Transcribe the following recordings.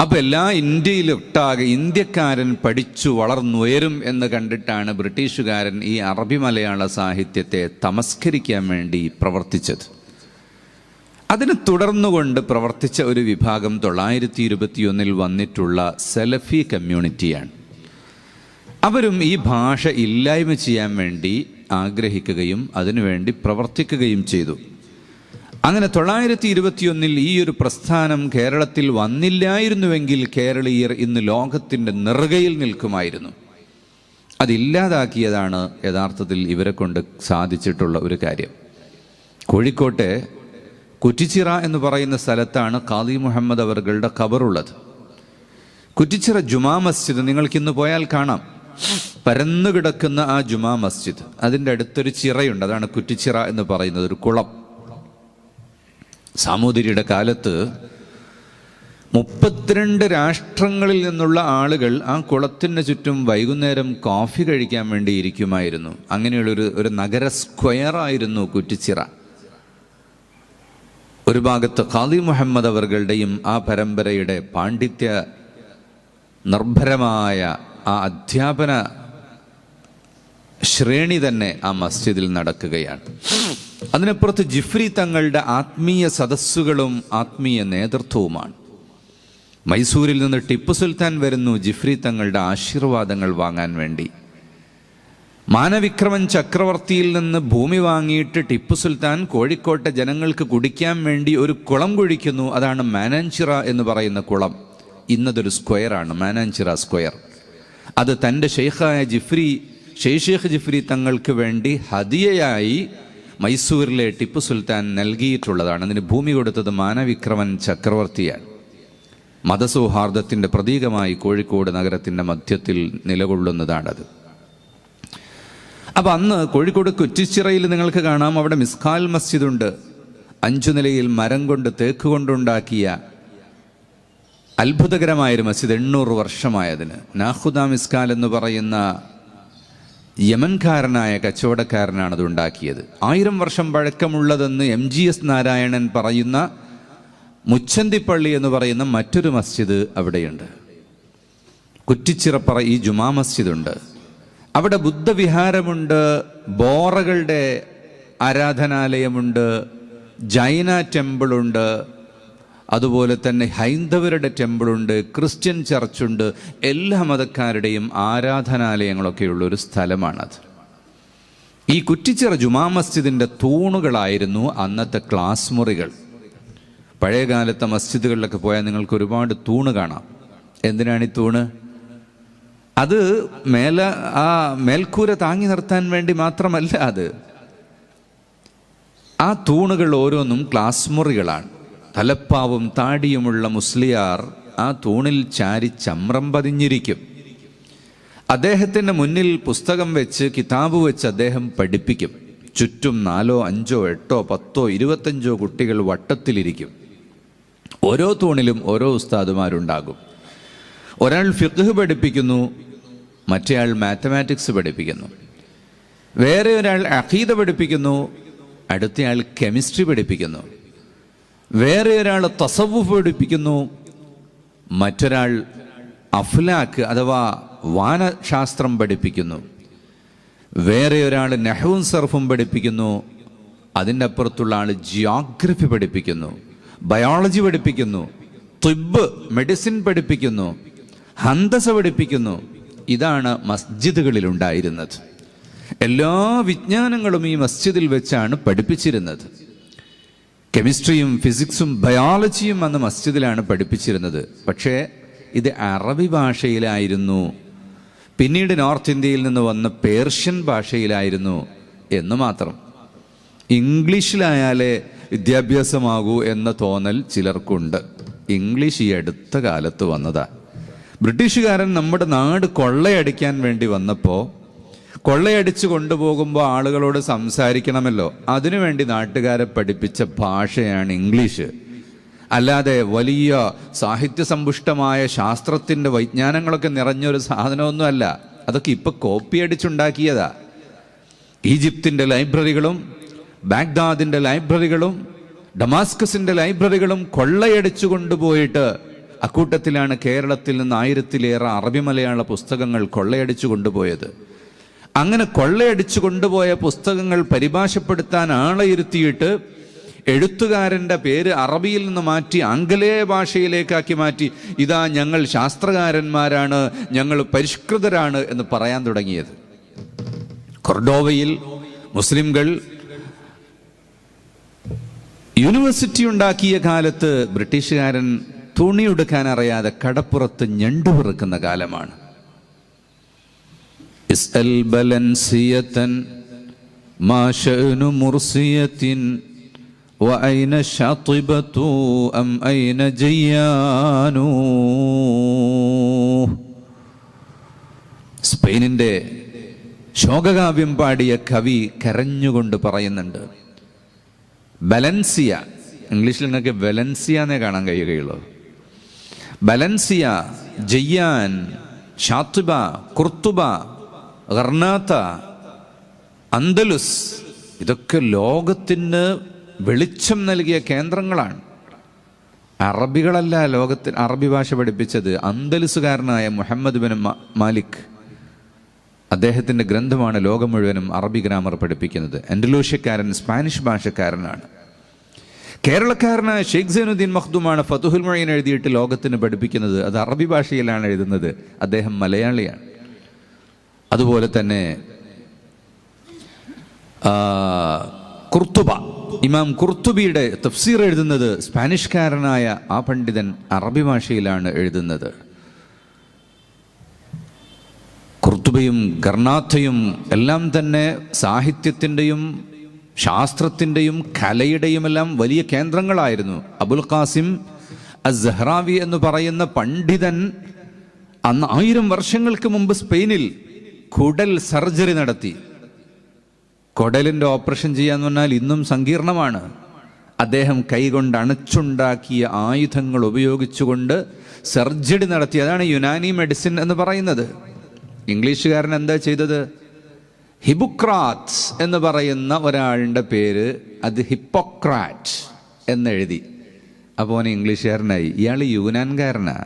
അപ്പൊ എല്ലാ ഇന്ത്യയിലൊട്ടാകെ ഇന്ത്യക്കാരൻ പഠിച്ചു വളർന്നുയരും എന്ന് കണ്ടിട്ടാണ് ബ്രിട്ടീഷുകാരൻ ഈ അറബി മലയാള സാഹിത്യത്തെ തമസ്കരിക്കാൻ വേണ്ടി പ്രവർത്തിച്ചത്. അതിന് തുടർന്നുകൊണ്ട് പ്രവർത്തിച്ച ഒരു വിഭാഗം തൊള്ളായിരത്തി ഇരുപത്തിയൊന്നിൽ വന്നിട്ടുള്ള സെലഫി കമ്മ്യൂണിറ്റിയാണ്. അവരും ഈ ഭാഷ ഇല്ലായ്മ ചെയ്യാൻ വേണ്ടി ആഗ്രഹിക്കുകയും അതിനുവേണ്ടി പ്രവർത്തിക്കുകയും ചെയ്തു. അങ്ങനെ തൊള്ളായിരത്തി ഇരുപത്തിയൊന്നിൽ ഈ ഒരു പ്രസ്ഥാനം കേരളത്തിൽ വന്നില്ലായിരുന്നുവെങ്കിൽ കേരളീയർ ഇന്ന് ലോകത്തിന്റെ നിറകയിൽ നിൽക്കുമായിരുന്നു. അതില്ലാതാക്കിയതാണ് യഥാർത്ഥത്തിൽ ഇവരെ കൊണ്ട് സാധിച്ചിട്ടുള്ള ഒരു കാര്യം. കോഴിക്കോട്ടെ കുറ്റിച്ചിറ എന്ന് പറയുന്ന സ്ഥലത്താണ് ഖാദി മുഹമ്മദ് അവർകളുടെ ഖബറുള്ളത്. കുറ്റിച്ചിറ ജുമാ മസ്ജിദ് നിങ്ങൾക്കിന്ന് പോയാൽ കാണാം. പരന്നു കിടക്കുന്ന ആ ജുമാ മസ്ജിദ്. അതിന്റെ അടുത്തൊരു ചിറയുണ്ട്. അതാണ് കുറ്റിച്ചിറ എന്ന് പറയുന്നത്. ഒരു കുളം. സാമൂതിരിയുടെ കാലത്ത് മുപ്പത്തിരണ്ട് രാഷ്ട്രങ്ങളിൽ നിന്നുള്ള ആളുകൾ ആ കുളത്തിന് ചുറ്റും വൈകുന്നേരം കോഫി കഴിക്കാൻ വേണ്ടി ഇരിക്കുമായിരുന്നു. അങ്ങനെയുള്ളൊരു ഒരു നഗര സ്ക്വയറായിരുന്നു കുറ്റിച്ചിറ. ഒരു ഭാഗത്ത് ഖാദി മുഹമ്മദ് അവർകളുടെയും ആ പരമ്പരയുടെ പാണ്ഡിത്യ നിർഭരമായ ആ അധ്യാപന ശ്രേണി തന്നെ ആ മസ്ജിദിൽ നടക്കുകയാണ്. അതിനപ്പുറത്ത് ജിഫ്രി തങ്ങളുടെ ആത്മീയ സദസ്സുകളും ആത്മീയ നേതൃത്വവുമാണ്. മൈസൂരിൽ നിന്ന് ടിപ്പു സുൽത്താൻ വരുന്നു ജിഫ്രി തങ്ങളുടെ ആശീർവാദങ്ങൾ വാങ്ങാൻ വേണ്ടി. മാനവിക്രമൻ ചക്രവർത്തിയിൽ നിന്ന് ഭൂമി വാങ്ങിയിട്ട് ടിപ്പു സുൽത്താൻ കോഴിക്കോട്ടെ ജനങ്ങൾക്ക് കുടിക്കാൻ വേണ്ടി ഒരു കുളം കുഴിക്കുന്നു. അതാണ് മാനാഞ്ചിറ എന്ന് പറയുന്ന കുളം. ഇന്നതൊരു സ്ക്വയറാണ് മാനാഞ്ചിറ സ്ക്വയർ. അത് തന്റെ ഷെയ്ഖായ ജിഫ്രി ഷെയ്ഷേഖ് ജിഫ്രി തങ്ങൾക്ക് വേണ്ടി ഹദിയയായി മൈസൂരിലെ ടിപ്പു സുൽത്താൻ നൽകിയിട്ടുള്ളതാണ്. അതിന് ഭൂമി കൊടുത്തത് മാനവിക്രമൻ ചക്രവർത്തിയാണ് മതസൗഹാർദ്ദത്തിന്റെ പ്രതീകമായി കോഴിക്കോട് നഗരത്തിന്റെ മധ്യത്തിൽ നിലകൊള്ളുന്നതാണത്. അപ്പം അന്ന് കോഴിക്കോട് കുറ്റിച്ചിറയിൽ നിങ്ങൾക്ക് കാണാം അവിടെ മിസ്കാൽ മസ്ജിദ് ഉണ്ട് അഞ്ചു നിലയിൽ മരം കൊണ്ട് തേക്ക് കൊണ്ടുണ്ടാക്കിയ അത്ഭുതകരമായൊരു മസ്ജിദ് എണ്ണൂറ് വർഷമായതിന്. നാഹുദ മിസ്കാൽ എന്ന് പറയുന്ന യമൻകാരനായ കച്ചവടക്കാരനാണ് അത് ഉണ്ടാക്കിയത്. ആയിരം വർഷം പഴക്കമുള്ളതെന്ന് എം ജി എസ് നാരായണൻ പറയുന്ന മുച്ചന്തിപ്പള്ളി എന്ന് പറയുന്ന മറ്റൊരു മസ്ജിദ് അവിടെയുണ്ട്. കുറ്റിച്ചിറപ്പറ ഈ ജുമാ മസ്ജിദുണ്ട്. അവിടെ ബുദ്ധവിഹാരമുണ്ട് ബോറകളുടെ ആരാധനാലയമുണ്ട് ജൈന ടെമ്പിളുണ്ട് അതുപോലെ തന്നെ ഹൈന്ദവരുടെ ടെമ്പിളുണ്ട് ക്രിസ്ത്യൻ ചർച്ചുണ്ട് എല്ലാ മതക്കാരുടെയും ആരാധനാലയങ്ങളൊക്കെയുള്ള ഒരു സ്ഥലമാണത്. ഈ കുറ്റിച്ചിറ ജുമാ മസ്ജിദിന്റെ തൂണുകളായിരുന്നു അന്നത്തെ ക്ലാസ് മുറികൾ. പഴയകാലത്തെ മസ്ജിദുകളിലൊക്കെ പോയാൽ നിങ്ങൾക്ക് ഒരുപാട് തൂണ് കാണാം. എന്തിനാണ് ഈ തൂണ്? അത് മേല ആ മേൽക്കൂര താങ്ങി നിർത്താൻ വേണ്ടി മാത്രമല്ല അത്. ആ തൂണുകൾ ഓരോന്നും ക്ലാസ് മുറികളാണ്. തലപ്പാവും താടിയുമുള്ള മുസ്ലിയാർ ആ തൂണിൽ ചാരി ചമ്രം പതിഞ്ഞിരിക്കും. അദ്ദേഹത്തിന്റെ മുന്നിൽ പുസ്തകം വെച്ച് കിതാബ് വെച്ച് അദ്ദേഹം പഠിപ്പിക്കും. ചുറ്റും നാലോ അഞ്ചോ എട്ടോ പത്തോ ഇരുപത്തഞ്ചോ കുട്ടികൾ വട്ടത്തിലിരിക്കും. ഓരോ തൂണിലും ഓരോ ഉസ്താദുമാരുണ്ടാകും. ഒരാൾ ഫിഖ് പഠിപ്പിക്കുന്നു മറ്റേയാൾ മാത്തമാറ്റിക്സ് പഠിപ്പിക്കുന്നു. വേറെ ഒരാൾ അഖീദ പഠിപ്പിക്കുന്നു അടുത്തയാൾ കെമിസ്ട്രി പഠിപ്പിക്കുന്നു. വേറെ ഒരാൾ തസവുഫ് പഠിപ്പിക്കുന്നു മറ്റൊരാൾ അഫ്ലാക്ക് അഥവാ വാനശാസ്ത്രം പഠിപ്പിക്കുന്നു. വേറെ ഒരാൾ നെഹവും സർഫും പഠിപ്പിക്കുന്നു അതിന്റെ അപ്പുറത്തുള്ള ആൾ ജിയോഗ്രഫി പഠിപ്പിക്കുന്നു ബയോളജി പഠിപ്പിക്കുന്നു തുബ് മെഡിസിൻ പഠിപ്പിക്കുന്നു ഹന്തസ പഠിപ്പിക്കുന്നു. ഇതാണ് മസ്ജിദുകളിൽ ഉണ്ടായിരുന്നത് എല്ലാ വിജ്ഞാനങ്ങളും ഈ മസ്ജിദിൽ വെച്ചാണ് പഠിപ്പിച്ചിരുന്നത്. കെമിസ്ട്രിയും ഫിസിക്സും ബയോളജിയും അന്ന് മസ്ജിദിലാണ് പഠിപ്പിച്ചിരുന്നത്. പക്ഷേ ഇത് അറബി ഭാഷയിലായിരുന്നു. പിന്നീട് നോർത്ത് ഇന്ത്യയിൽ നിന്ന് വന്ന പേർഷ്യൻ ഭാഷയിലായിരുന്നു എന്ന് മാത്രം. ഇംഗ്ലീഷിലായാലേ വിദ്യാഭ്യാസമാകൂ എന്ന തോന്നൽ ചിലർക്കുണ്ട്. ഇംഗ്ലീഷ് ഈ അടുത്ത കാലത്ത് വന്നതാ. ബ്രിട്ടീഷുകാരൻ നമ്മുടെ നാട് കൊള്ളയടിക്കാൻ വേണ്ടി വന്നപ്പോൾ കൊള്ളയടിച്ചു കൊണ്ടുപോകുമ്പോൾ ആളുകളോട് സംസാരിക്കണമല്ലോ. അതിനുവേണ്ടി നാട്ടുകാരെ പഠിപ്പിച്ച ഭാഷയാണ് ഇംഗ്ലീഷ്. അല്ലാതെ വലിയ സാഹിത്യസമ്പുഷ്ടമായ ശാസ്ത്രത്തിന്റെ വൈജ്ഞാനങ്ങളൊക്കെ നിറഞ്ഞൊരു സാധനമൊന്നുമല്ല. അതൊക്കെ ഇപ്പൊ കോപ്പി അടിച്ചുണ്ടാക്കിയതാ. ഈജിപ്തിന്റെ ലൈബ്രറികളും ബാഗ്ദാദിന്റെ ലൈബ്രറികളും ഡമാസ്കസിന്റെ ലൈബ്രറികളും കൊള്ളയടിച്ചു കൊണ്ടുപോയിട്ട് അക്കൂട്ടത്തിലാണ് കേരളത്തിൽ നിന്ന് ആയിരത്തിലേറെ അറബി മലയാള പുസ്തകങ്ങൾ കൊള്ളയടിച്ചു കൊണ്ടുപോയത്. അങ്ങനെ കൊള്ളയടിച്ചു കൊണ്ടുപോയ പുസ്തകങ്ങൾ പരിഭാഷപ്പെടുത്താൻ ആളെ ഇരുത്തിയിട്ട് എഴുത്തുകാരന്റെ പേര് അറബിയിൽ നിന്ന് മാറ്റി ആംഗലേയ ഭാഷയിലേക്കാക്കി മാറ്റി ഇതാ ഞങ്ങൾ ശാസ്ത്രകാരന്മാരാണ് ഞങ്ങൾ പരിഷ്കൃതരാണ് എന്ന് പറയാൻ തുടങ്ങിയത്. കൊർഡോവയിൽ മുസ്ലിംകൾ യൂണിവേഴ്സിറ്റി ഉണ്ടാക്കിയ കാലത്ത് ബ്രിട്ടീഷുകാരൻ തുണിയെടുക്കാൻ അറിയാതെ കടപ്പുറത്ത് ഞണ്ടുപിറുക്കുന്ന കാലമാണ്. اسأل بلنسية ما شأن مرسية وأين الشاطبة أم أين جيان സ്പെയിനിൻ്റെ ശോകകാവ്യം പാടിയ കവി കരഞ്ഞുകൊണ്ട് പറയുന്നുണ്ട് ബലൻസിയ ഇംഗ്ലീഷിൽ നിങ്ങൾക്ക് വെലൻസിയ എന്നേ കാണാൻ കഴിയുകയുള്ളൂ ബലൻസിയ ജയ്യാൻ ഷാത്തുബ കുർത്തുബ ഗർണാത്ത അന്തലുസ് ഇതൊക്കെ ലോകത്തിന് വെളിച്ചം നൽകിയ കേന്ദ്രങ്ങളാണ്. അറബികളല്ല ലോകത്തിൽ അറബി ഭാഷ പഠിപ്പിച്ചത്. അന്തലുസുകാരനായ മുഹമ്മദ് ബിൻ മാലിക് അദ്ദേഹത്തിന്റെ ഗ്രന്ഥമാണ് ലോകം മുഴുവനും അറബി ഗ്രാമർ പഠിപ്പിക്കുന്നത്. എൻഡലൂഷ്യക്കാരൻ സ്പാനിഷ് ഭാഷക്കാരനാണ്. കേരളക്കാരനായ ഷെയ്ഖ് സൈനുദ്ദീൻ മഖ്ദുമാണ് ഫതുഹുൽ മൊഴിയൻ എഴുതിയിട്ട് ലോകത്തിന് പഠിപ്പിക്കുന്നത്. അത് അറബി ഭാഷയിലാണ് എഴുതുന്നത്. അദ്ദേഹം മലയാളിയാണ്. അതുപോലെ തന്നെ കുർത്തുബ. ഇമാം കുർത്തുബിയുടെ തഫ്സീർ എഴുതുന്നത് സ്പാനിഷ്കാരനായ ആ പണ്ഡിതൻ അറബി ഭാഷയിലാണ് എഴുതുന്നത്. കുർത്തുബയും ഗർണാഥയും എല്ലാം തന്നെ സാഹിത്യത്തിന്റെയും ശാസ്ത്രത്തിന്റെയും കലയുടെയും എല്ലാം വലിയ കേന്ദ്രങ്ങളായിരുന്നു. അബുൽ ഖാസിം അസ്ഹ്റാവി എന്ന് പറയുന്ന പണ്ഡിതൻ അന്ന് ആയിരം വർഷങ്ങൾക്ക് മുമ്പ് സ്പെയിനിൽ കുടൽ സർജറി നടത്തി. കുടലിന്റെ ഓപ്പറേഷൻ ചെയ്യാന്ന് പറഞ്ഞാൽ ഇന്നും സങ്കീർണമാണ്. അദ്ദേഹം കൈകൊണ്ട് അണച്ചുണ്ടാക്കിയ ആയുധങ്ങൾ ഉപയോഗിച്ചുകൊണ്ട് സർജറി നടത്തി. അതാണ് യുനാനി മെഡിസിൻ എന്ന് പറയുന്നത്. ഇംഗ്ലീഷുകാരൻ എന്താ ചെയ്തത്? ഹിബുക്രാറ്റ്സ് എന്ന് പറയുന്ന ഒരാളുടെ പേര് അത് ഹിപ്പോക്രാറ്റ് എന്നെഴുതി. അപ്പോൾ അവന് ഇംഗ്ലീഷുകാരനായി. ഇയാൾ യൂനാൻകാരനാ.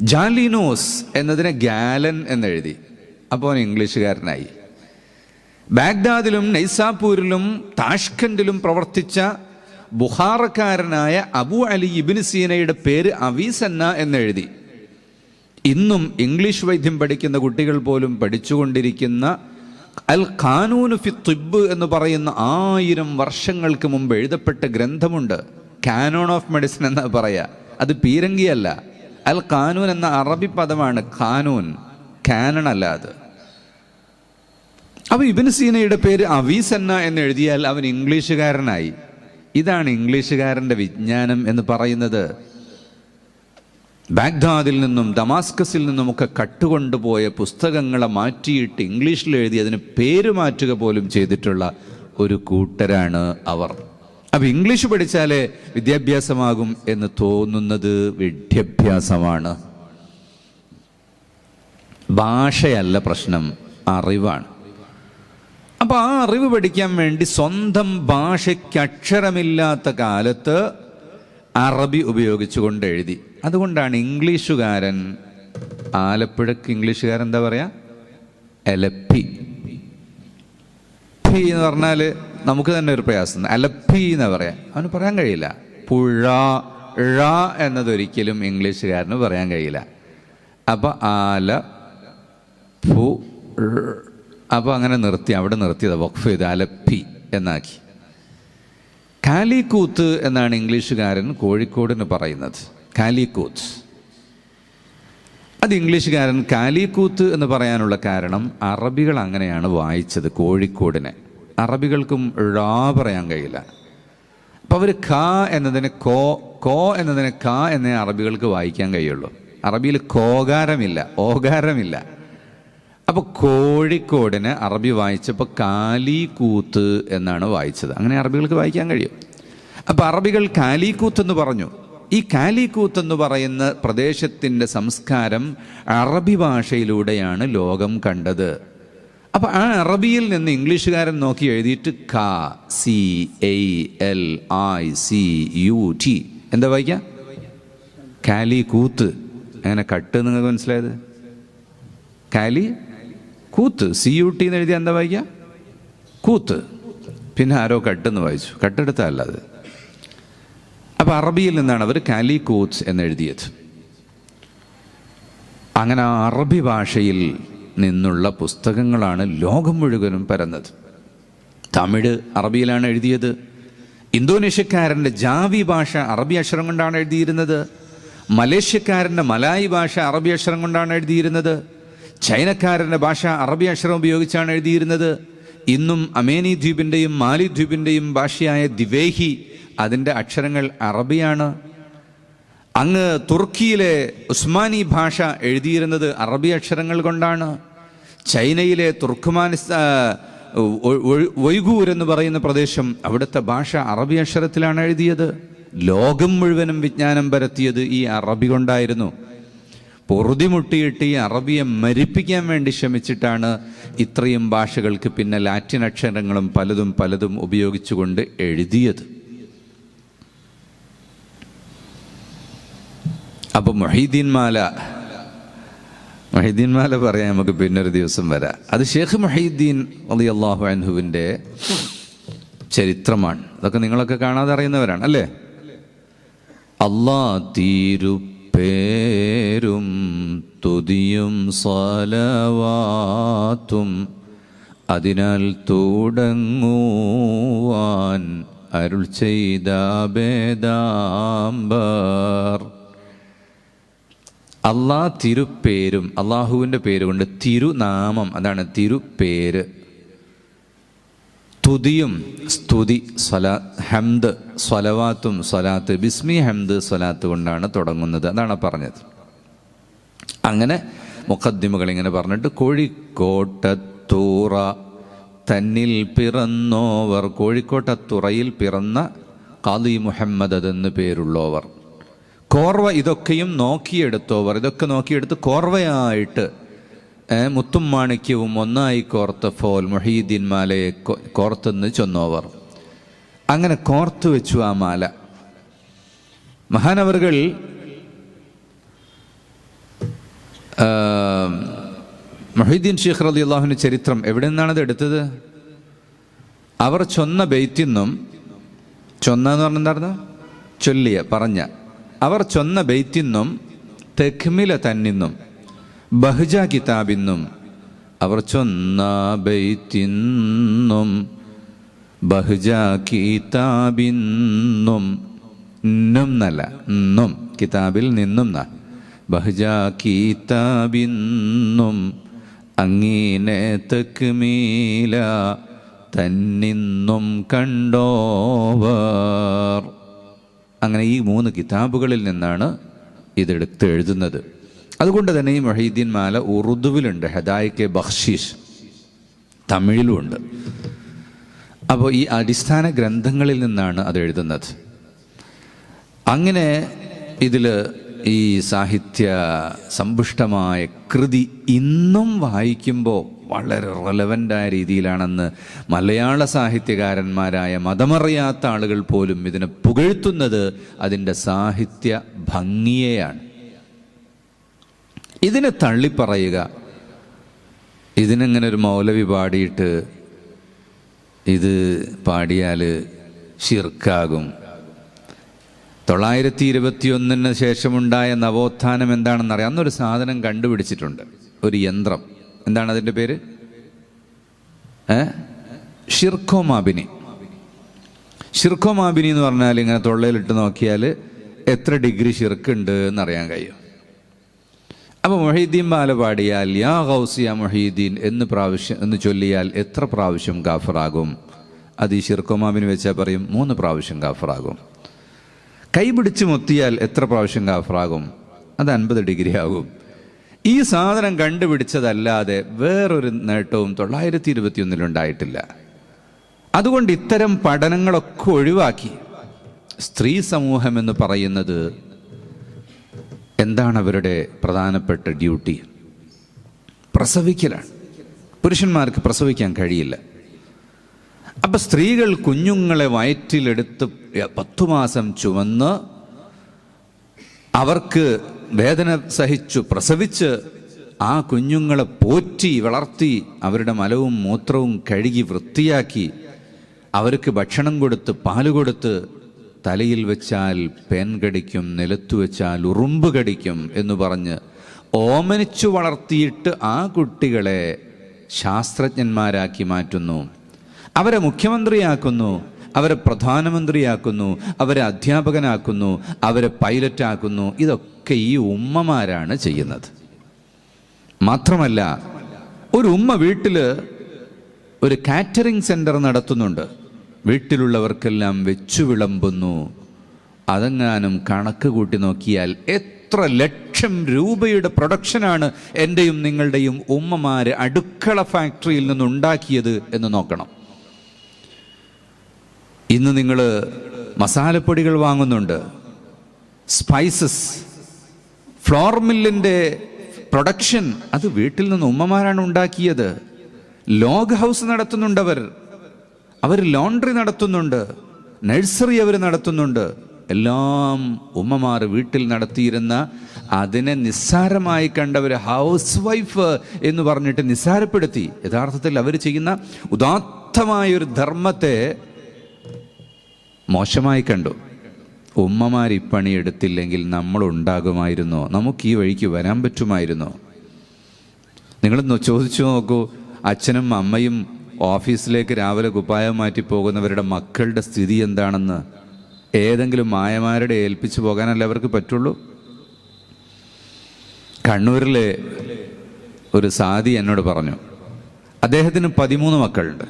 ജാലിനോസ് എന്നതിനെ ഗാലൻ എന്നെഴുതി. അപ്പോൾ അവൻ ഇംഗ്ലീഷുകാരനായി. ബാഗ്ദാദിലും നൈസാപൂരിലും താഷ്കൻഡിലും പ്രവർത്തിച്ച ബുഹാറക്കാരനായ അബു അലി ഇബിൻ സീനയുടെ പേര് അവീസന്ന എന്നെഴുതി. ഇന്നും ഇംഗ്ലീഷ് വൈദ്യം പഠിക്കുന്ന കുട്ടികൾ പോലും പഠിച്ചുകൊണ്ടിരിക്കുന്ന അൽ ഖാനൂനു ഫി തുബ് എന്ന് പറയുന്ന ആയിരം വർഷങ്ങൾക്ക് മുമ്പ് എഴുതപ്പെട്ട ഗ്രന്ഥമുണ്ട്. കാനോൺ ഓഫ് മെഡിസിൻ എന്ന് പറയാ. അത് പീരങ്കിയല്ല. അൽ ഖാനൂൻ എന്ന അറബി പദമാണ് ഖാനൂൻ. കാനൺ അല്ല അത്. അപ്പൊ ഇബിൻ സീനയുടെ പേര് അവീസന്ന എന്ന് എഴുതിയാൽ അവൻ ഇംഗ്ലീഷുകാരനായി. ഇതാണ് ഇംഗ്ലീഷുകാരന്റെ വിജ്ഞാനം എന്ന് പറയുന്നത്. ബാഗ്ദാദിൽ നിന്നും ദമാസ്കസിൽ നിന്നും ഒക്കെ കട്ടുകൊണ്ടുപോയ പുസ്തകങ്ങളെ മാറ്റിയിട്ട് ഇംഗ്ലീഷിൽ എഴുതി അതിന് പേര് മാറ്റുക പോലും ചെയ്തിട്ടുള്ള ഒരു കൂട്ടരാണ് അവർ. അപ്പൊ ഇംഗ്ലീഷ് പഠിച്ചാലേ വിദ്യാഭ്യാസമാകും എന്ന് തോന്നുന്നത് വിദ്യാഭ്യാസമാണ്. ഭാഷയല്ല പ്രശ്നം അറിവാണ്. അപ്പൊ ആ അറിവ് പഠിക്കാൻ വേണ്ടി സ്വന്തം ഭാഷയ്ക്ക് അക്ഷരമില്ലാത്ത കാലത്ത് അറബി ഉപയോഗിച്ചുകൊണ്ട് എഴുതി. അതുകൊണ്ടാണ് ഇംഗ്ലീഷുകാരൻ ആലപ്പുഴക്ക് ഇംഗ്ലീഷുകാരൻ എന്താ പറയാ? എലപ്പി പി എന്ന് പറഞ്ഞാൽ നമുക്ക് തന്നെ ഒരു പ്രയാസം. അലപ്പി എന്ന് പറയാം. അവന് പറയാൻ കഴിയില്ല. പുഴ ഴ എന്നതൊരിക്കലും ഇംഗ്ലീഷുകാരന് പറയാൻ കഴിയില്ല. അപ്പൊ ആല ഫു ഴ. അപ്പൊ അങ്ങനെ നിർത്തി അവിടെ നിർത്തിയത് വഖഫ് ചെയ്ത് അലപ്പി എന്നാക്കി. കാലിക്കൂത്ത് എന്നാണ് ഇംഗ്ലീഷുകാരൻ കോഴിക്കോടിന് പറയുന്നത്. കാലിക്കൂത്ത്. അത് ഇംഗ്ലീഷുകാരൻ കാലിക്കൂത്ത് എന്ന് പറയാനുള്ള കാരണം അറബികൾ അങ്ങനെയാണ് വായിച്ചത് കോഴിക്കോടിനെ. അറബികൾക്കും ഴാ പറയാൻ കഴിയില്ല. അപ്പോൾ അവർ ഖ എന്നതിന് കോ കോ എന്നതിന് ക എന്നേ അറബികൾക്ക് വായിക്കാൻ കഴിയുള്ളൂ. അറബിയിൽ കോകാരമില്ല ഓകാരമില്ല. അപ്പൊ കോഴിക്കോടിന് അറബി വായിച്ചപ്പോൾ കാലിക്കൂത്ത് എന്നാണ് വായിച്ചത്. അങ്ങനെ അറബികൾക്ക് വായിക്കാൻ കഴിയും. അപ്പോൾ അറബികൾ കാലിക്കൂത്ത് എന്ന് പറഞ്ഞു. ഈ കാലിക്കൂത്ത് എന്ന് പറയുന്ന പ്രദേശത്തിന്റെ സംസ്കാരം അറബി ഭാഷയിലൂടെയാണ് ലോകം കണ്ടത്. അപ്പോൾ ആ അറബിയിൽ നിന്ന് ഇംഗ്ലീഷുകാരൻ നോക്കി എഴുതിയിട്ട് ക C L I C U T. എന്താ വായിക്കാം? കാലി കൂത്ത് അങ്ങനെ കട്ട് നിങ്ങൾക്ക് മനസ്സിലായത്? കാലി? കൂത്ത് സി യു ടി എന്ന് എഴുതിയാൽ എന്താ വായിക്കുക കൂത്ത്. പിന്നെ ആരോ കട്ടെന്ന് വായിച്ചു. കട്ടെടുത്തല്ല അത്. അപ്പോൾ അറബിയിൽ നിന്നാണ് അവർ കാലി കൂത്ത് എന്നെഴുതിയത് അങ്ങനെ അറബി ഭാഷയിൽ നിന്നുള്ള പുസ്തകങ്ങളാണ് ലോകം മുഴുവനും പരന്നത്. തമിഴ് അറബിയിലാണ് എഴുതിയത്. ഇന്തോനേഷ്യക്കാരന്റെ ജാവി ഭാഷ അറബി അക്ഷരം കൊണ്ടാണ് എഴുതിയിരുന്നത്. മലേഷ്യക്കാരന്റെ മലായി ഭാഷ അറബി അക്ഷരം കൊണ്ടാണ് എഴുതിയിരുന്നത്. ചൈനക്കാരന്റെ ഭാഷ അറബി അക്ഷരം ഉപയോഗിച്ചാണ് എഴുതിയിരുന്നത്. ഇന്നും അമേനി ദ്വീപിന്റെയും മാലി ദ്വീപിന്റെയും ഭാഷയായ ദിവേഹി അതിന്റെ അക്ഷരങ്ങൾ അറബിയാണ്. അങ്ങ് തുർക്കിയിലെ ഉസ്മാനി ഭാഷ എഴുതിയിരുന്നത് അറബി അക്ഷരങ്ങൾ കൊണ്ടാണ്. ചൈനയിലെ തുർക്കുമാനിസ്ഥാ ഒയ്ഗൂർ എന്ന് പറയുന്ന പ്രദേശം അവിടുത്തെ ഭാഷ അറബി അക്ഷരത്തിലാണ് എഴുതിയത്. ലോകം മുഴുവനും വിജ്ഞാനം പരത്തിയത് ഈ അറബി കൊണ്ടായിരുന്നു. പൊറുതിമുട്ടിയിട്ട് ഈ അറബിയെ മരിപ്പിക്കാൻ വേണ്ടി ശ്രമിച്ചിട്ടാണ് ഇത്രയും ഭാഷകൾക്ക് പിന്നെ ലാറ്റിൻ അക്ഷരങ്ങളും പലതും പലതും ഉപയോഗിച്ചുകൊണ്ട് എഴുതിയത്. അപ്പോൾ മൊഹീദ്ദീൻ മാല മൊഹീദ്ദീൻ മാല പറയാൻ നമുക്ക് പിന്നൊരു ദിവസം വരാം. അത് ഷേഖ് മൊഹീദ്ദീൻ അലി അള്ളാഹു അൻഹുവിന്റെ ചരിത്രമാണ്. അതൊക്കെ നിങ്ങളൊക്കെ കാണാതെ അറിയുന്നവരാണ് അല്ലേ? അള്ളാ തീരുപ്പേരും തുതിയും സലവാത്തും അതിനാൽ തുടങ്ങുവാൻ അരുൾ ചെയ്ത ബേദാംബർ. അള്ളാ തിരുപ്പേരും അള്ളാഹുവിന്റെ പേരുകൊണ്ട് തിരുനാമം അതാണ് തിരുപ്പേര്. തുതിയും സ്തുതി സ്വലാ ഹംദ് സ്വലവാത്തും സ്വലാത്ത് ബിസ്മി ഹംദ് സ്വലാത്ത് കൊണ്ടാണ് തുടങ്ങുന്നത്. അതാണ് പറഞ്ഞത്. അങ്ങനെ മുഖദ്ദിമുകൾ ഇങ്ങനെ പറഞ്ഞിട്ട് കോഴിക്കോട്ടത്തൂറ തന്നിൽ പിറന്നോവർ കോഴിക്കോട്ടത്തുറയിൽ പിറന്ന കാദി മുഹമ്മദ് അതെന്ന് പേരുള്ളവർ. കോർവ ഇതൊക്കെയും നോക്കിയെടുത്തോവർ ഇതൊക്കെ നോക്കിയെടുത്ത് കോർവയായിട്ട് മുത്തും മാണിക്യവും ഒന്നായി കോർത്ത ഫോൽ മൊഹീദ്ദീൻ മാലയെ കോർത്തെന്ന് ചൊന്നോവർ. അങ്ങനെ കോർത്തു വെച്ചു ആ മാല. മഹാനവറുകൾ മൊഹീദ്ദീൻ ഷെയ്ഖ് റലി അള്ളാഹുവിന്റെ ചരിത്രം എവിടെ നിന്നാണത് എടുത്തത്? അവർ ചൊന്ന ബെയ്ത്തിൽ നിന്നും ചൊന്ന എന്ന് പറഞ്ഞ എന്തായിരുന്നു ചൊല്ലിയ പറഞ്ഞ. അവർ ചൊന്ന ബെയ്ത്തിൽ നിന്നും തെഖ്മില തന്നിന്നും ബഹ്ജ കിതാബിന്നും അവർ ചൊന്ന ബഹുജ ബഹ്ജ കിതാബിന്നും എന്നല്ല ന്നും കിതാബിൽ നിന്നും ബഹ്ജ കിതാബിന്നും അങ്ങീനെ തെക്കുമീല തന്നിന്നും കണ്ടോവർ. അങ്ങനെ ഈ മൂന്ന് കിതാബുകളിൽ നിന്നാണ് ഇതെടുത്ത് എഴുതുന്നത്. അതുകൊണ്ട് തന്നെ ഈ മൊഹീദ്ദീൻ മാല ഉറുദുവിലുണ്ട് ഹദായിക്കെ ബഖ്ഷീഷ് തമിഴിലുമുണ്ട്. അപ്പോൾ ഈ അടിസ്ഥാന ഗ്രന്ഥങ്ങളിൽ നിന്നാണ് അത് എഴുതുന്നത്. അങ്ങനെ ഇതിൽ ഈ സാഹിത്യ സമ്പുഷ്ടമായ കൃതി ഇന്നും വായിക്കുമ്പോൾ വളരെ റെലവന്റായ രീതിയിലാണെന്ന് മലയാള സാഹിത്യകാരന്മാരായ മതമറിയാത്ത ആളുകൾ പോലും ഇതിനെ പുകഴ്ത്തുന്നത് അതിന്റെ സാഹിത്യ ഭംഗിയെയാണ്. ഇതിനെ തള്ളിപ്പറയുക. ഇതിനെങ്ങനെ ഒരു മൗലവി പാടിയിട്ട് ഇത് പാടിയാൽ ഷിർക്കാകും തൊള്ളായിരത്തി ഇരുപത്തിയൊന്നിന് ശേഷമുണ്ടായ നവോത്ഥാനം എന്താണെന്നറിയാം. അന്നൊരു സാധനം കണ്ടുപിടിച്ചിട്ടുണ്ട്. ഒരു യന്ത്രം. എന്താണ് അതിന്റെ പേര്? ഷിർക്കോമാബിനി ഷിർക്കോമാബിനി എന്ന് പറഞ്ഞാൽ ഇങ്ങനെ തൊള്ളയിലിട്ട് നോക്കിയാൽ എത്ര ഡിഗ്രി ഷിർക്കുണ്ട് എന്നറിയാൻ കഴിയും. അപ്പോൾ മൊഹീദ്ദീൻ മാല പാടിയാൽ യാ ഗൗസിയ മൊഹീദ്ദീൻ എന്ന് പ്രാവശ്യം എന്ന് ചൊല്ലിയാൽ എത്ര പ്രാവശ്യം ഗാഫറാകും? അത് ഈ ഷിർക്കോമാബിന് വെച്ചാൽ പറയും മൂന്ന് പ്രാവശ്യം ഗാഫറാകും. കൈ പിടിച്ച് മുത്തിയാൽ എത്ര പ്രാവശ്യം ഗാഫറാകും? അത് അൻപത് ഡിഗ്രി ആകും ഈ സാധനം കണ്ടുപിടിച്ചതല്ലാതെ വേറൊരു നേട്ടവും തൊള്ളായിരത്തി ഇരുപത്തിയൊന്നിലുണ്ടായിട്ടില്ല അതുകൊണ്ട് ഇത്തരം പഠനങ്ങളൊക്കെ ഒഴിവാക്കി. സ്ത്രീ സമൂഹം എന്ന് പറയുന്നത് എന്താണ് അവരുടെ പ്രധാനപ്പെട്ട ഡ്യൂട്ടി? പ്രസവിക്കലാണ്. പുരുഷന്മാർക്ക് പ്രസവിക്കാൻ കഴിയില്ല. അപ്പം സ്ത്രീകൾ കുഞ്ഞുങ്ങളെ വയറ്റിലെടുത്ത് പത്തു മാസം ചുമന്ന് അവർക്ക് വേദന സഹിച്ചു പ്രസവിച്ച് ആ കുഞ്ഞുങ്ങളെ പോറ്റി വളർത്തി അവരുടെ മലവും മൂത്രവും കഴുകി വൃത്തിയാക്കി അവർക്ക് ഭക്ഷണം കൊടുത്ത് പാൽ കൊടുത്ത് തലയിൽ വെച്ചാൽ പേൻ കടിക്കും നിലത്തു വെച്ചാൽ ഉറുമ്പ് കടിക്കും എന്ന് പറഞ്ഞ് ഓമനിച്ചു വളർത്തിയിട്ട് ആ കുട്ടികളെ ശാസ്ത്രജ്ഞന്മാരാക്കി മാറ്റുന്നു. അവരെ മുഖ്യമന്ത്രിയാക്കുന്നു അവരെ പ്രധാനമന്ത്രിയാക്കുന്നു അവരെ അധ്യാപകനാക്കുന്നു അവരെ പൈലറ്റാക്കുന്നു. ഇതൊക്കെ ഈ ഉമ്മമാരാണ് ചെയ്യുന്നത്. മാത്രമല്ല ഒരു ഉമ്മ വീട്ടിൽ ഒരു കാറ്ററിംഗ് സെന്റർ നടത്തുന്നുണ്ട്. വീട്ടിലുള്ളവർക്കെല്ലാം വെച്ചു വിളമ്പുന്നു. അതെങ്ങാനും കണക്ക് കൂട്ടി നോക്കിയാൽ എത്ര ലക്ഷം രൂപയുടെ പ്രൊഡക്ഷനാണ് എന്റെയും നിങ്ങളുടെയും ഉമ്മമാർ അടുക്കള ഫാക്ടറിയിൽ നിന്നുണ്ടാക്കിയത് എന്ന് നോക്കണം. ഇന്ന് നിങ്ങൾ മസാലപ്പൊടികൾ വാങ്ങുന്നുണ്ട്. സ്പൈസസ് ഫ്ലോർ മില്ലിന്റെ പ്രൊഡക്ഷൻ അത് വീട്ടിൽ നിന്ന് ഉമ്മമാരാണ് ഉണ്ടാക്കിയത്. ലോഗ് ഹൗസ് നടത്തുന്നുണ്ടവർ. അവർ ലോണ്ടറി നടത്തുന്നുണ്ട് നഴ്സറി അവർ നടത്തുന്നുണ്ട്. എല്ലാം ഉമ്മമാർ വീട്ടിൽ നടത്തിയിരുന്ന അതിനെ നിസ്സാരമായി കണ്ട ഒരു ഹൗസ് വൈഫ് എന്ന് പറഞ്ഞിട്ട് നിസ്സാരപ്പെടുത്തി. യഥാർത്ഥത്തിൽ അവർ ചെയ്യുന്ന ഉദാത്തമായൊരു ധർമ്മത്തെ മോശമായി കണ്ടു. ഉമ്മമാർ ഈ പണിയെടുത്തില്ലെങ്കിൽ നമ്മൾ ഉണ്ടാകുമായിരുന്നോ? നമുക്ക് ഈ വഴിക്ക് വരാൻ പറ്റുമായിരുന്നോ? നിങ്ങളൊന്ന് ചോദിച്ചു നോക്കൂ. അച്ഛനും അമ്മയും ഓഫീസിലേക്ക് രാവിലെ കുപ്പായം മാറ്റി പോകുന്നവരുടെ മക്കളുടെ സ്ഥിതി എന്താണെന്ന് ഏതെങ്കിലും മായമാരുടെ ഏൽപ്പിച്ചു പോകാനല്ല അവർക്ക് പറ്റുള്ളൂ? കണ്ണൂരിലെ ഒരു സാദി എന്നോട് പറഞ്ഞു അദ്ദേഹത്തിന് പതിമൂന്ന് മക്കളുണ്ട്.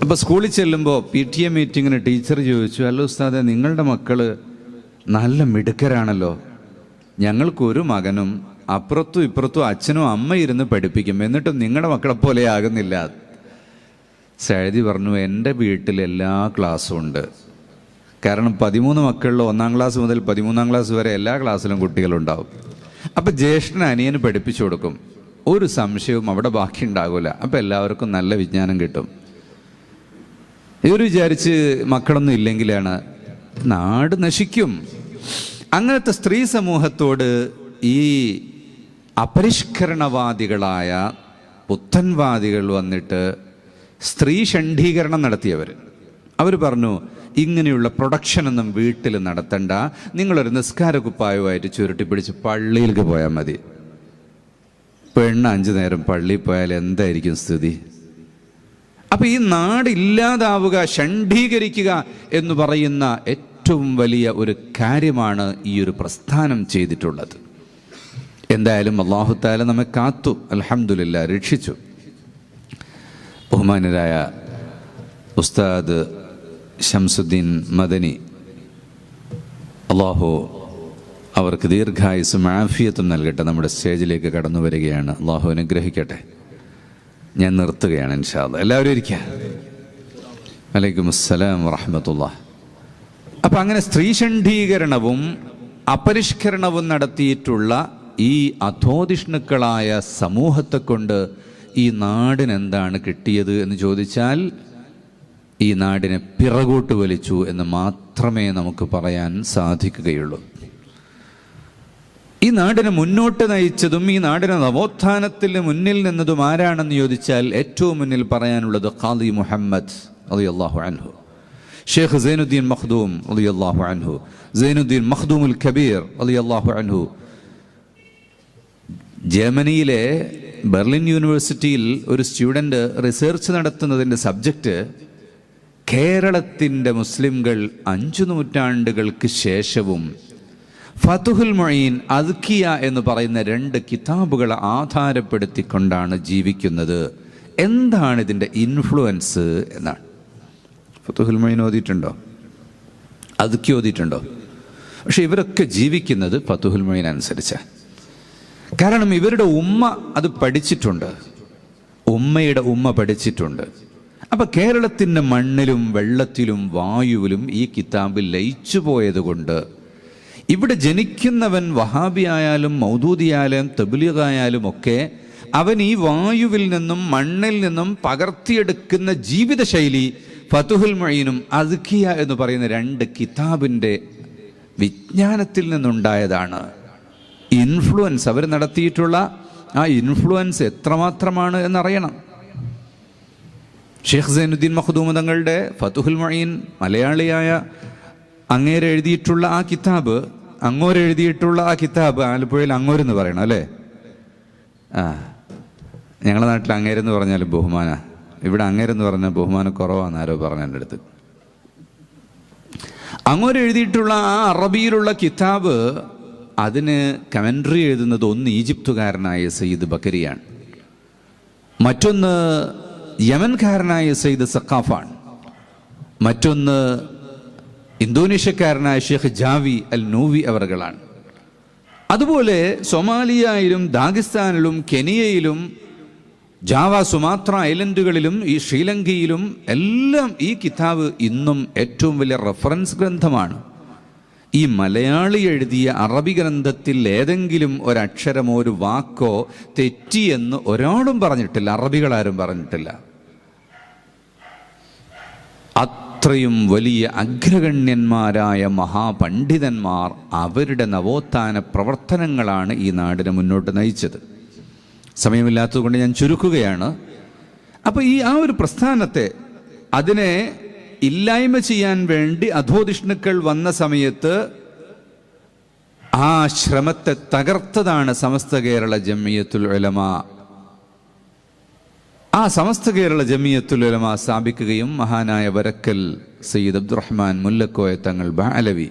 അപ്പോൾ സ്കൂളിൽ ചെല്ലുമ്പോൾ പി ടി എ മീറ്റിങ്ങിന് ടീച്ചർ ചോദിച്ചു അല്ല ഉസ്താദെ നിങ്ങളുടെ മക്കൾ നല്ല മിടുക്കരാണല്ലോ. ഞങ്ങൾക്കൊരു മകനും അപ്പുറത്തും ഇപ്പുറത്തും അച്ഛനും അമ്മയും ഇരുന്ന് പഠിപ്പിക്കും. എന്നിട്ടും നിങ്ങളുടെ മക്കളെ പോലെ ആകുന്നില്ല. സഴുതി പറഞ്ഞു എന്റെ വീട്ടിൽ എല്ലാ ക്ലാസ്സും ഉണ്ട്. കാരണം പതിമൂന്ന് മക്കളിൽ ഒന്നാം ക്ലാസ് മുതൽ പതിമൂന്നാം ക്ലാസ് വരെ എല്ലാ ക്ലാസ്സിലും കുട്ടികളുണ്ടാവും. അപ്പം ജ്യേഷ്ഠന് അനിയന് പഠിപ്പിച്ചു കൊടുക്കും. ഒരു സംശയവും അവിടെ ബാക്കി ഉണ്ടാകില്ല അപ്പം എല്ലാവർക്കും നല്ല വിജ്ഞാനം കിട്ടും. ഇവർ വിചാരിച്ച് മക്കളൊന്നും ഇല്ലെങ്കിലാണ്. നാട് നശിക്കും. അങ്ങനത്തെ സ്ത്രീ സമൂഹത്തോട് ഈ അപരിഷ്കരണവാദികളായ പുത്തൻവാദികൾ വന്നിട്ട് സ്ത്രീ ഷണ്ഡീകരണം നടത്തിയവർ അവർ പറഞ്ഞു ഇങ്ങനെയുള്ള പ്രൊഡക്ഷനൊന്നും വീട്ടിൽ നടത്തണ്ട. നിങ്ങളൊരു നിസ്കാര കുപ്പായമായിട്ട് ചുരുട്ടി പിടിച്ച് പള്ളിയിലേക്ക് പോയാൽ മതി. പെണ്ണ് അഞ്ചു നേരം പള്ളിയിൽ പോയാൽ എന്തായിരിക്കും സ്ഥിതി? അപ്പം ഈ നാട് ഇല്ലാതാവുക ഷണ്ഡീകരിക്കുക എന്ന് പറയുന്ന ഏറ്റവും വലിയ ഒരു കാര്യമാണ് ഈ ഒരു പ്രസ്ഥാനം ചെയ്തിട്ടുള്ളത്. എന്തായാലും അള്ളാഹുത്താല നമ്മെ കാത്തു. അലഹമുല്ല രക്ഷിച്ചു. ബഹുമാനരായ ഉസ്താദ് ഷംസുദ്ദീൻ മദനി അള്ളാഹു അവർക്ക് ദീർഘായുസും ആഫിയത്തും നൽകട്ടെ. നമ്മുടെ സ്റ്റേജിലേക്ക് കടന്നു വരികയാണ്. അള്ളാഹു അനുഗ്രഹിക്കട്ടെ. ഞാൻ നിർത്തുകയാണ് ഇൻഷാല്ല എല്ലാവരും ഇരിക്കുക വലൈക്കും അസ്സലാം വറഹമത്തുള്ള. അപ്പം അങ്ങനെ സ്ത്രീഷണ്ഡീകരണവും അപരിഷ്കരണവും നടത്തിയിട്ടുള്ള ഈ അധോധിഷ്ണുക്കളായ സമൂഹത്തെ കൊണ്ട് ഈ നാടിന് എന്താണ് കിട്ടിയത് എന്ന് ചോദിച്ചാൽ ഈ നാടിനെ പിറകോട്ട് വലിച്ചു എന്ന് മാത്രമേ നമുക്ക് പറയാൻ സാധിക്കുകയുള്ളൂ. ഈ നാടിനെ മുന്നോട്ട് നയിച്ചതും ഈ നാടിനെ നവോത്ഥാനത്തിന് മുന്നിൽ നിന്നതും ആരാണെന്ന് ചോദിച്ചാൽ ഏറ്റവും മുന്നിൽ പറയാനുള്ളത് ഖാദി മുഹമ്മദ് അലി അള്ളാഹു അൻഹു ഷേഖ് സൈനുദ്ദീൻ മഖ്ദൂം അള്ളാഹു അൻഹു സൈനുദ്ദീൻ മഖ്ദൂമുൽ കബീർ അലി അള്ളാഹു അൻഹു ജർമ്മനിയിലെ ബെർലിൻ യൂണിവേഴ്സിറ്റിയിൽ ഒരു സ്റ്റുഡന്റ് റിസർച്ച് നടത്തുന്നതിന്റെ സബ്ജക്റ്റ് കേരളത്തിന്റെ മുസ്ലിംകൾ അഞ്ചു നൂറ്റാണ്ടുകൾക്ക് ശേഷവും ഫതുഹുൽ മൊഴീൻ അദ്ക്കിയ എന്ന് പറയുന്ന രണ്ട് കിതാബുകളെ ആധാരപ്പെടുത്തിക്കൊണ്ടാണ് ജീവിക്കുന്നത്. എന്താണ് ഇതിന്റെ ഇൻഫ്ലുവൻസ് എന്നാണ്. ഫതുഹുൽ മൊയ്ൻ ഓതിയിട്ടുണ്ടോ? അദ്ക്കി ഓതിയിട്ടുണ്ടോ? പക്ഷെ ഇവരൊക്കെ ജീവിക്കുന്നത് ഫതുഹുൽ മൊയ്ൻ അനുസരിച്ചാണ്. കാരണം ഇവരുടെ ഉമ്മ അത് പഠിച്ചിട്ടുണ്ട്. ഉമ്മയുടെ ഉമ്മ പഠിച്ചിട്ടുണ്ട്. അപ്പൊ കേരളത്തിന്റെ മണ്ണിലും വെള്ളത്തിലും വായുവിലും ഈ കിതാബ് ലയിച്ചു പോയതുകൊണ്ട് ഇവിടെ ജനിക്കുന്നവൻ വഹാബിയായാലും മൗദൂദിയായാലും തബ്ലീഗായാലും ഒക്കെ അവൻ ഈ വായുവിൽ നിന്നും മണ്ണിൽ നിന്നും പകർത്തിയെടുക്കുന്ന ജീവിതശൈലി ഫതുഹുൽ മൊയ്നും അസുഖിയ എന്ന് പറയുന്ന രണ്ട് കിതാബിന്റെ വിജ്ഞാനത്തിൽ നിന്നുണ്ടായതാണ്. ഇൻഫ്ലുവൻസ് അവർ നടത്തിയിട്ടുള്ള ആ ഇൻഫ്ലുവൻസ് എത്രമാത്രമാണ് എന്നറിയണം. ഷെയ്ഖ് സൈനുദ്ദീൻ മഖ്ദൂമ തങ്ങളുടെ ഫതുഹുൽ മൊയ്ൻ മലയാളിയായ അങ്ങേര് എഴുതിയിട്ടുള്ള ആ കിതാബ് അങ്ങോര് എഴുതിയിട്ടുള്ള ആ കിതാബ് ആലപ്പുഴയിൽ അങ്ങോരെന്ന് പറയണം അല്ലേ? ആ ഞങ്ങളുടെ നാട്ടിൽ അങ്ങേരെന്ന് പറഞ്ഞാൽ ബഹുമാന. ഇവിടെ അങ്ങേരെന്ന് പറഞ്ഞാൽ ബഹുമാനം കുറവാണ് ആരോ പറഞ്ഞ എന്റെ അടുത്ത്. അങ്ങോര് എഴുതിയിട്ടുള്ള ആ അറബിയിലുള്ള കിതാബ് അതിന് കമൻട്രി എഴുതുന്നത് ഒന്ന് ഈജിപ്തുകാരനായ സയ്യിദ് ബക്കരിയാണ്. മറ്റൊന്ന് യമൻകാരനായ സയ്യിദ് സക്കാഫാണ് മറ്റൊന്ന് ഇന്തോനേഷ്യക്കാരനായ ഷെയ്ഖ് ജാവി അൽ നൂവി അവറുകളാണ്. അതുപോലെ സൊമാലിയയിലും ദാഗിസ്ഥാനിലും കെനിയയിലും ജാവ സുമാത്ര ഐലൻഡുകളിലും ഈ ശ്രീലങ്കയിലും എല്ലാം ഈ കിതാബ് ഇന്നും ഏറ്റവും വലിയ റെഫറൻസ് ഗ്രന്ഥമാണ്. ഈ മലയാളി എഴുതിയ അറബി ഗ്രന്ഥത്തിൽ ഏതെങ്കിലും ഒരക്ഷരമോ ഒരു വാക്കോ തെറ്റിയെന്ന് ഒരാളും പറഞ്ഞിട്ടില്ല അറബികളാരും പറഞ്ഞിട്ടില്ല. അത്രയും വലിയ അഗ്രഗണ്യന്മാരായ മഹാപണ്ഡിതന്മാർ അവരുടെ നവോത്ഥാന പ്രവർത്തനങ്ങളാണ് ഈ നാടിനെ മുന്നോട്ട് നയിച്ചത്. സമയമില്ലാത്തതുകൊണ്ട് ഞാൻ ചുരുക്കുകയാണ്. അപ്പോൾ ഈ ആ ഒരു പ്രസ്ഥാനത്തെ അതിനെ ഇല്ലായ്മ ചെയ്യാൻ വേണ്ടി അധോധിഷ്ണുക്കൾ വന്ന സമയത്ത് ആ ശ്രമത്തെ തകർത്തതാണ് സമസ്ത കേരള ജമിയത്തുൽ ഉലമ. ആ സമസ്ത കേരള ജമിയത്തുൽ ഉലമ സ്ഥാപിക്കുകയും മഹാനായ വരക്കൽ സയ്യിദ് അബ്ദുറഹ്മാൻ മുല്ലക്കോയ തങ്ങൾ ബാലവി